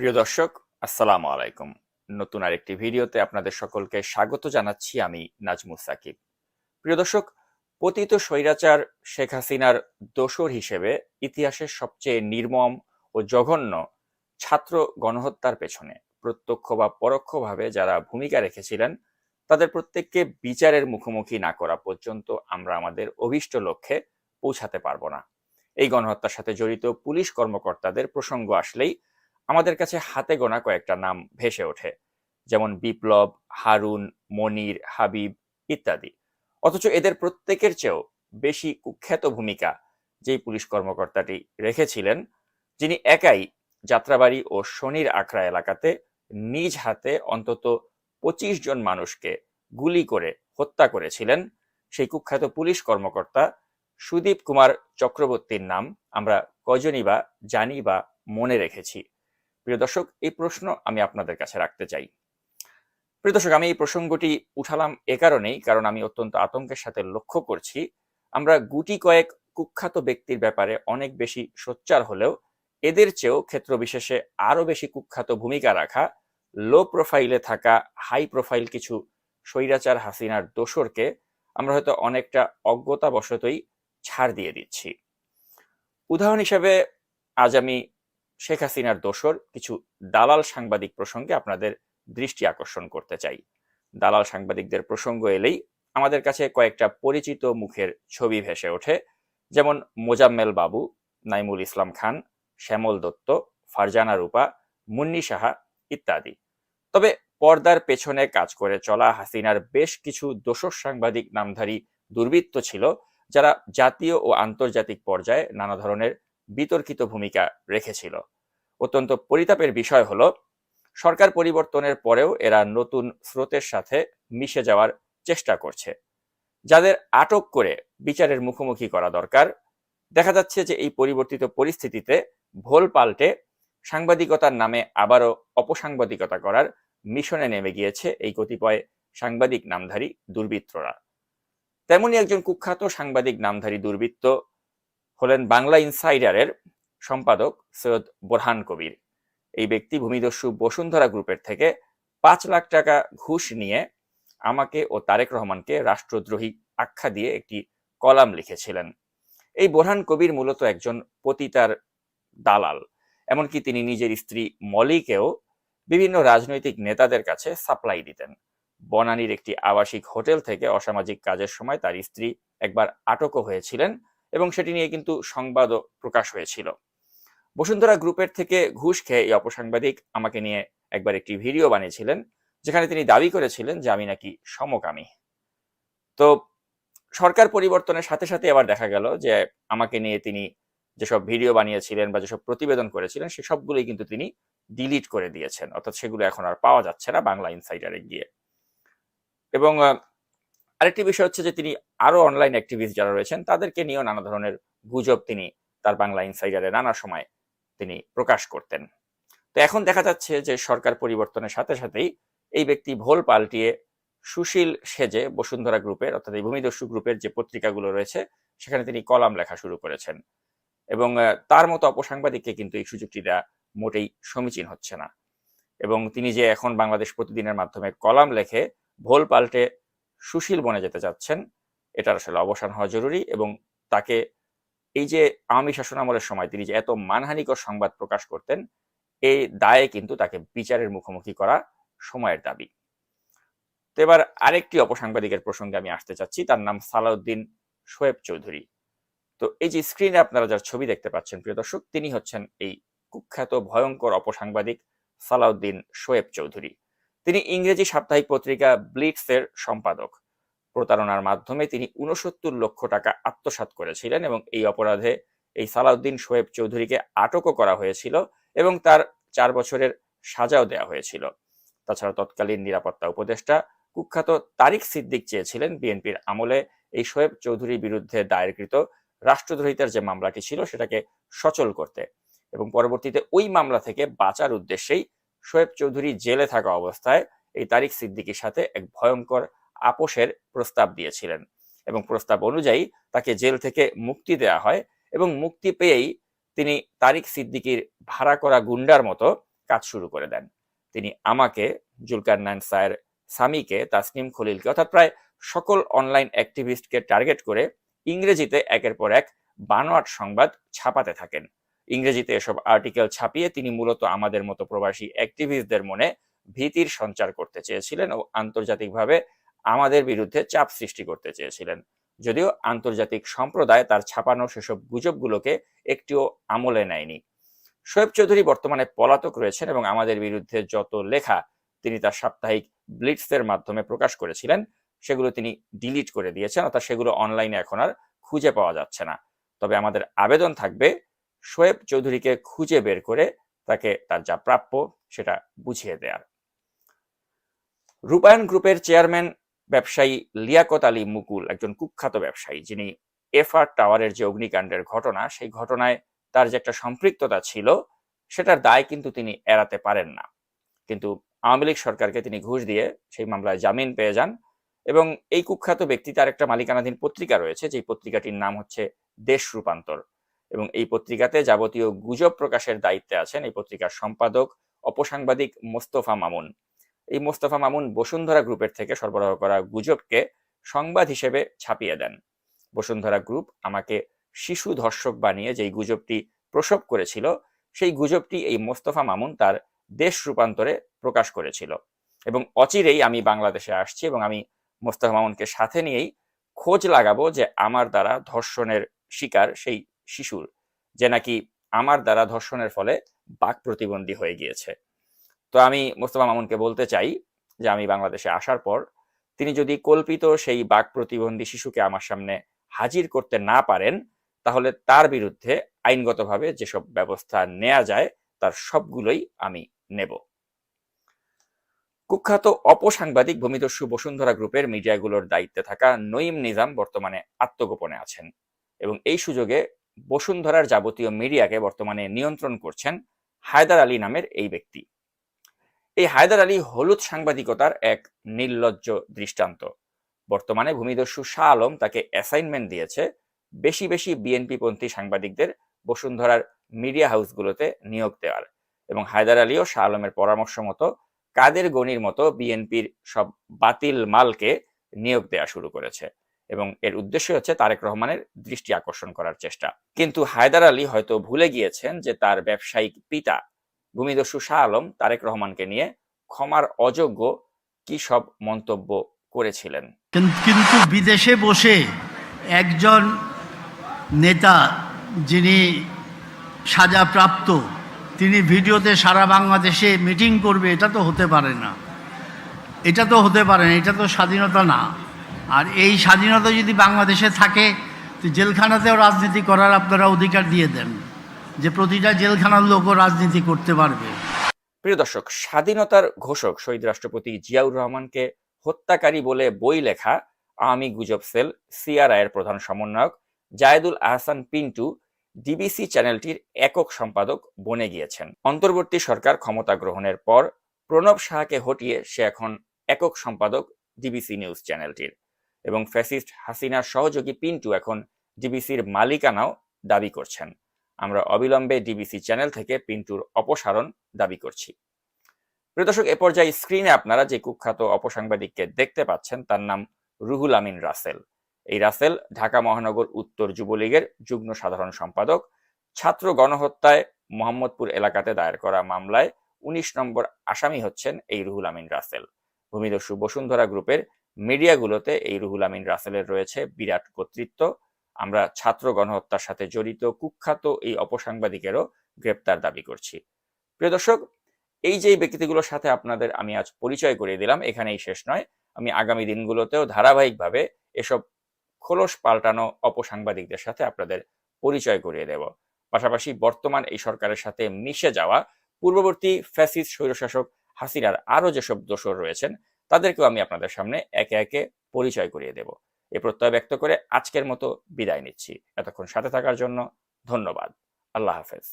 প্রিয় দর্শক, আসসালামু আলাইকুম। নতুন আরেকটি ভিডিওতে আপনাদের সকলকে স্বাগত জানাচ্ছি আমি নাজমুল সাকিব। প্রিয় দর্শক, পতিত স্বৈরাচার শেখ হাসিনার দোসর হিসেবে ইতিহাসের সবচেয়ে নির্মম ও জঘন্য ছাত্র গণহত্যার পেছনে প্রত্যক্ষ বা পরোক্ষভাবে যারা ভূমিকা রেখেছিলেন, তাদের প্রত্যেককে বিচারের মুখোমুখি না করা পর্যন্ত আমরা আমাদের অভীষ্ট লক্ষ্যে পৌঁছাতে পারব না। এই গণহত্যার সাথে জড়িত পুলিশ কর্মকর্তাদের প্রসঙ্গ আসলেই আমাদের কাছে হাতে গোনা কয়েকটা নাম ভেসে ওঠে, যেমন বিপ্লব, হারুন, মনির, হাবিব ইত্যাদি। অথচ এদের প্রত্যেকের চেয়েও বেশি কুখ্যাত ভূমিকা যেই পুলিশ কর্মকর্তাটি রেখেছিলেন, যিনি একাই যাত্রাবাড়ি ও শনির আখড়া এলাকাতে নিজ হাতে অন্তত পঁচিশ জন মানুষকে গুলি করে হত্যা করেছিলেন। সেই কুখ্যাত পুলিশ কর্মকর্তা সুদীপ কুমার চক্রবর্তীর নাম আমরা কজনই বা জানি বা মনে রেখেছি। প্রিয় দর্শক, এই প্রশ্ন আমি আপনাদের কাছে রাখতে চাই। প্রিয় দর্শক, আমি এই প্রসঙ্গটি উঠালাম এ কারণেই, কারণ আমি অত্যন্ত আতঙ্কের সাথে লক্ষ্য করছি। আমরা গুটি কয়েক কুখ্যাত ব্যক্তির ব্যাপারে অনেক বেশি সোচ্চার হলেও, এদের চেয়েও ক্ষেত্র বিশেষে আরও বেশি কুখ্যাত ভূমিকা রাখা লো প্রোফাইলে থাকা হাই প্রোফাইল কিছু স্বৈরাচার হাসিনার দোসরকে আমরা হয়তো অনেকটা অজ্ঞতাবশতই ছাড় দিয়ে দিচ্ছি। উদাহরণ হিসেবে, আজ আমি শেখ হাসিনার দোসর কিছু দালাল সাংবাদিক প্রসঙ্গে আপনাদের দৃষ্টি আকর্ষণ করতে চাই। দালাল সাংবাদিকদের প্রসঙ্গ এলেই আমাদের কাছে কয়েকটা পরিচিত মুখের ছবি ভেসে ওঠে, যেমন মোজাম্মেল বাবু, নাইমুল ইসলাম খান, শ্যামল দত্ত, ফারজানা রূপা, মুন্নি সাহা ইত্যাদি। তবে পর্দার পেছনে কাজ করে চলা হাসিনার বেশ কিছু দোসর সাংবাদিক নামধারী দুর্বৃত্ত ছিল, যারা জাতীয় ও আন্তর্জাতিক পর্যায়ে নানা ধরনের বিতর্কিত ভূমিকা রেখেছিল। অত্যন্ত পরিতাপের বিষয় হলো, সরকার পরিবর্তনের পরেও এরা নতুন স্রোতের সাথে মিশে যাওয়ার চেষ্টা করছে। যাদের আটক করে বিচারের মুখোমুখি করা দরকার, দেখা যাচ্ছে যে এই পরিবর্তিত পরিস্থিতিতে ভোল পাল্টে সাংবাদিকতার নামে আবারও অপসাংবাদিকতা করার মিশনে নেমে গিয়েছে এই কতিপয় সাংবাদিক নামধারী দুর্বৃত্তরা। তেমনি একজন কুখ্যাত সাংবাদিক নামধারী দুর্বৃত্ত হলেন বাংলা ইনসাইডারের সম্পাদক সৈয়দ বোরহান কবির। এই ব্যক্তি ভূমিদস্যু বসুন্ধরা গ্রুপের থেকে পাঁচ লাখ টাকা ঘুষ নিয়ে আমাকে ও তারেক রহমানকে রাষ্ট্রদ্রোহী আখ্যা দিয়ে একটি কলাম লিখেছিলেন। এই বোরহান কবির মূলত একজন পতিতার দালাল, এমনকি তিনি নিজের স্ত্রী মলিকেও বিভিন্ন রাজনৈতিক নেতাদের কাছে সাপ্লাই দিতেন। বনানীর একটি আবাসিক হোটেল থেকে অসামাজিক কাজের সময় তার স্ত্রী একবার আটকও হয়েছিলেন এবং সেটি নিয়ে কিন্তু সংবাদও প্রকাশ হয়েছিল। বসুন্ধরা গ্রুপের থেকে ঘুষ খেয়ে এই অপসাংবাদিক আমাকে নিয়ে একবার একটি ভিডিও বানিয়েছিলেন, যেখানে তিনি দাবি করেছিলেন যে আমি নাকি সমকামী। তো সরকার পরিবর্তনের সাথে সাথে আবার দেখা গেল যে আমাকে নিয়ে তিনি যেসব ভিডিও বানিয়েছিলেন বা যেসব প্রতিবেদন করেছিলেন, সে সবগুলোই কিন্তু তিনি ডিলিট করে দিয়েছেন। অর্থাৎ সেগুলো এখন আর পাওয়া যাচ্ছে না বাংলা ইনসাইডারে গিয়ে। এবং আরেকটি বিষয় হচ্ছে যে তিনি আরও অনলাইন অ্যাক্টিভিস্ট যারা রয়েছেন, তাদেরকে নিয়েও নানা ধরনের গুজব তিনি তার বাংলা ইনসাইডারে নানা সময় তিনি প্রকাশ করতেন। তো এখন দেখা যাচ্ছে যে সরকার পরিবর্তনের সাথে সাথেই এই ব্যক্তি ভোল পাল্টিয়ে সুশীল সেজে বসুন্ধরা গ্রুপের অর্থাৎ এই ভূমিদস্যু গ্রুপের যে পত্রিকাগুলো রয়েছে, সেখানে তিনি কলাম লেখা শুরু করেছেন। এবং তার মতো অপসাংবাদিককে কিন্তু এই সুযোগটি দেওয়া মোটেই সমীচীন হচ্ছে না। এবং তিনি যে এখন বাংলাদেশ প্রতিদিনের মাধ্যমে কলাম লেখে, ভোল পাল্টে সুশীল বনে যেতে চাচ্ছেন, এটার আসলে অবসান হওয়া জরুরি এবং তাকে এই যে আওয়ামী শাসনামলের সময় তিনি যে এত মানহানিকর সংবাদ প্রকাশ করতেন এই দায়ে কিন্তু তাকে বিচারের মুখোমুখি করা সময়ের দাবি। তো এবার আরেকটি অপসাংবাদিকের প্রসঙ্গে আমি আসতে চাচ্ছি, তার নাম সালাউদ্দিন শোয়েব চৌধুরী। তো এই যে স্ক্রিনে আপনারা যার ছবি দেখতে পাচ্ছেন, প্রিয় দর্শক, তিনি হচ্ছেন এই কুখ্যাত, ভয়ঙ্কর অপসাংবাদিক সালাউদ্দিন শোয়েব চৌধুরী। তিনি ইংরেজি সাপ্তাহিক পত্রিকা ব্লিটস এর সম্পাদক। প্রতারণার মাধ্যমে তিনি উনসত্তর লক্ষ টাকা আত্মসাৎ করেছিলেন এবং এই অপরাধে এই সালাউদ্দিন শোয়েব চৌধুরীকে আটকও করা হয়েছিল এবং তার চার বছরের সাজাও দেওয়া হয়েছিল। তাছাড়া তৎকালীন নিরাপত্তা উপদেষ্টা কুখ্যাত তারিক সিদ্দিক চেয়েছিলেন বিএনপির আমলে এই শোয়েব চৌধুরীর বিরুদ্ধে দায়েরকৃত রাষ্ট্রদ্রোহিতার যে মামলাটি ছিল সেটাকে সচল করতে এবং পরবর্তীতে ওই মামলা থেকে বাঁচার উদ্দেশ্যেই শোয়েব চৌধুরী জেলে থাকা অবস্থায় এই তারিক সিদ্দিকির সাথে এক ভয়ঙ্কর আপোষের প্রস্তাব দিয়েছিলেন এবং প্রস্তাব অনুযায়ী তাকে জেল থেকে মুক্তি দেওয়া হয় এবং মুক্তি পেয়েই তিনি তারিক সিদ্দিকির ভাড়া করা গুন্ডার মতো কাজ শুরু করে দেন। তিনি আমাকে, জুলকার নাইন সায়ের সামিকে তাসনিম খলিলকে, অর্থাৎ প্রায় সকল অনলাইন অ্যাক্টিভিস্টকে টার্গেট করে ইংরেজিতে একের পর এক বানোয়াট সংবাদ ছাপাতে থাকেন। ইংরেজিতে এসব আর্টিকেল ছাপিয়ে তিনি মূলত আমাদের মতো প্রবাসী অ্যাক্টিভিস্টদের মনে ভীতির সঞ্চার করতে চেয়েছিলেন ও আন্তর্জাতিকভাবে আমাদের বিরুদ্ধে চাপ সৃষ্টি করতে চেয়েছিলেন। যদিও আন্তর্জাতিক সম্প্রদায় তার ছাপানো সেসব গুজবগুলোকে একটিও আমলে নেয়নি। শোয়েব চৌধুরী বর্তমানে পলাতক রয়েছেন এবং আমাদের বিরুদ্ধে যত লেখা তিনি তার সাপ্তাহিক ব্লিটসের মাধ্যমে প্রকাশ করেছিলেন, সেগুলো তিনি ডিলিট করে দিয়েছেন, অর্থাৎ সেগুলো অনলাইনে এখন আর খুঁজে পাওয়া যাচ্ছে না। তবে আমাদের আবেদন থাকবে শোয়েব চৌধুরীকে খুঁজে বের করে তাকে তার যা প্রাপ্য সেটা বুঝিয়ে দেয়ার। রূপায়ণ গ্রুপের চেয়ারম্যান ব্যবসায়ী লিয়াকত আলী মুকুল একজন কুখ্যাত ব্যবসায়ী, যিনি এফআর টাওয়ারের যে অগ্নিকাণ্ডের ঘটনা, সেই ঘটনায় তার যে একটা সম্পৃক্ততা ছিল, সেটার দায় কিন্তু তিনি এড়াতে পারেন না। কিন্তু আওয়ামী লীগ সরকারকে তিনি ঘুষ দিয়ে সেই মামলায় জামিন পেয়ে যান এবং এই কুখ্যাত ব্যক্তি তার একটা মালিকানাধীন পত্রিকা রয়েছে, যেই পত্রিকাটির নাম হচ্ছে দেশ রূপান্তর। এবং এই পত্রিকাতে যাবতীয় গুজব প্রকাশের দায়িত্বে আছেন এই পত্রিকার সম্পাদক অপসাংবাদিক মোস্তফা মামুন। এই মোস্তফা মামুন বসুন্ধরা গ্রুপের থেকে সরবরাহ করা গুজবকে সংবাদ হিসেবে ছাপিয়ে দেন। বসুন্ধরা গ্রুপ আমাকে শিশু ধর্ষক বানিয়ে যেই গুজবটি প্রসব করেছিল, সেই গুজবটি এই মোস্তফা মামুন তার দেশ রূপান্তরে প্রকাশ করেছিল। এবং অচিরেই আমি বাংলাদেশে আসছি এবং আমি মোস্তফা মামুনকে সাথে নিয়েই খোঁজ লাগাবো যে আমার দ্বারা ধর্ষণের শিকার সেই শিশুর, যে নাকি আমার দ্বারা ধর্ষণের ফলে বাক প্রতিবন্ধী হয়ে গিয়েছে। তো আমি মোস্তফা মামুনকে বলতে চাই যে আমি বাংলাদেশে আসার পর তিনি যদি কল্পিত সেই বাক প্রতিবন্ধী শিশুকে আমার সামনে হাজির করতে না পারেন, তাহলে তার বিরুদ্ধে আইনগতভাবে যেসব ব্যবস্থা নেওয়া যায়, তার সবগুলোই আমি নেব। কুখ্যাত অপসাংবাদিক ভূমিদস্যু বসুন্ধরা গ্রুপের মিডিয়াগুলোর দায়িত্বে থাকা নঈম নিজাম বর্তমানে আত্মগোপনে আছেন এবং এই সুযোগে বসুন্ধরার যাবতীয় মিডিয়াকে বর্তমানে নিয়ন্ত্রণ করছেন হায়দার আলী নামের এই ব্যক্তি। এই হায়দার আলী হলুদ সাংবাদিকতার এক নির্লজ্জ দৃষ্টান্ত। বর্তমানে ভূমিদস্যু শাহ আলম তাকে অ্যাসাইনমেন্ট দিয়েছে। বেশি বেশি বিএনপি পন্থী সাংবাদিকদের বসুন্ধরার মিডিয়া হাউসগুলোতে নিয়োগ দেওয়ার এবং হায়দার আলীও শাহ আলমের পরামর্শ মতো কাদের গণির মতো বিএনপির সব বাতিল মালকে নিয়োগ দেওয়া শুরু করেছে। এবং এর উদ্দেশ্য হচ্ছে তারেক রহমানের দৃষ্টি আকর্ষণ করার চেষ্টা। কিন্তু হায়দার আলী হয়তো ভুলে গিয়েছেন যে তার ব্যবসায়িক পিতা ভূমিদস্যু শাহ আলম তারেক রহমানকে নিয়ে ক্ষমার অযোগ্য কি সব মন্তব্য করেছিলেন। কিন্তু বিদেশে বসে একজন নেতা যিনি সাজাপ্রাপ্ত, তিনি ভিডিওতে সারা বাংলাদেশে মিটিং করবে, এটা তো হতে পারে না। এটা তো হতে পারে না, এটা তো স্বাধীনতা না। আর এই স্বাধীনতা যদি বাংলাদেশে থাকে, তো জেলখানাতেও রাজনীতি করার আপনারা অধিকার দিয়ে দেন যে প্রতিটা জেলখানার লোকও রাজনীতি করতে পারবে। প্রিয় দর্শক, স্বাধীনতার ঘোষক শহীদ রাষ্ট্রপতি জিয়াউর রহমানকে হত্যাকারী বলে বই লেখা আওয়ামী গুজব সেল সিআরআই এর প্রধান সমন্বয়ক জায়েদুল আহসান পিন্টু, ডিবিসি চ্যানেলটির একক সম্পাদক বনে গিয়েছেন। অন্তর্বর্তী সরকার ক্ষমতা গ্রহণের পর প্রণব সাহাকে হটিয়ে সে এখন একক সম্পাদক ডিবিসি নিউজ চ্যানেলটির। এবং ফ্যাসিস্ট হাসিনার সহযোগী পিন্টু এখন ডিবিসির মালিকানাও দাবি করছেন। আমরা অবিলম্বে ডিবিসি চ্যানেল থেকে পিন্টুর অপসারণ দাবি করছি। প্রিয় দর্শক, এ পর্যায়ে স্ক্রিনে আপনারা যে কুখ্যাত অপসাংবাদিককে দেখতে পাচ্ছেন, তার নাম রুহুল আমিন রাসেল। এই রাসেল ঢাকা মহানগর উত্তর যুবলীগের যুগ্ম সাধারণ সম্পাদক, ছাত্র গণহত্যায় মোহাম্মদপুর এলাকাতে দায়ের করা মামলায় উনিশ নম্বর আসামি হচ্ছেন এই রুহুল আমিন রাসেল। ভূমিদস্যু বসুন্ধরা গ্রুপের মিডিয়াগুলোতে এই রুহুল আমিন রাসেলের রয়েছে বিরাট কর্তৃত্ব। আমরা ছাত্র গণহত্যার সাথে জড়িত কুখ্যাত এই অপসাংবাদিকেরও গ্রেপ্তার দাবি করছি। প্রিয় দর্শক, এই যে ব্যক্তিগুলোর সাথে আপনাদের আমি আজ পরিচয় করিয়ে দিলাম, এখানেই শেষ নয়। আমি আগামী দিনগুলোতেও ধারাবাহিকভাবে এসব খোলস পাল্টানো অপসাংবাদিকদের সাথে আপনাদের পরিচয় করিয়ে দেব। পাশাপাশি বর্তমান এই সরকারের সাথে মিশে যাওয়া পূর্ববর্তী ফ্যাসিস্ট স্বৈরশাসক হাসিনার আরও যেসব দোষর রয়েছেন তাদেরকেও আমি আপনাদের সামনে একে একে পরিচয় করিয়ে দেব। এ প্রত্যয় ব্যক্ত করে আজকের মতো বিদায় নিচ্ছি। এতক্ষণ সাথে থাকার জন্য ধন্যবাদ। আল্লাহ হাফেজ।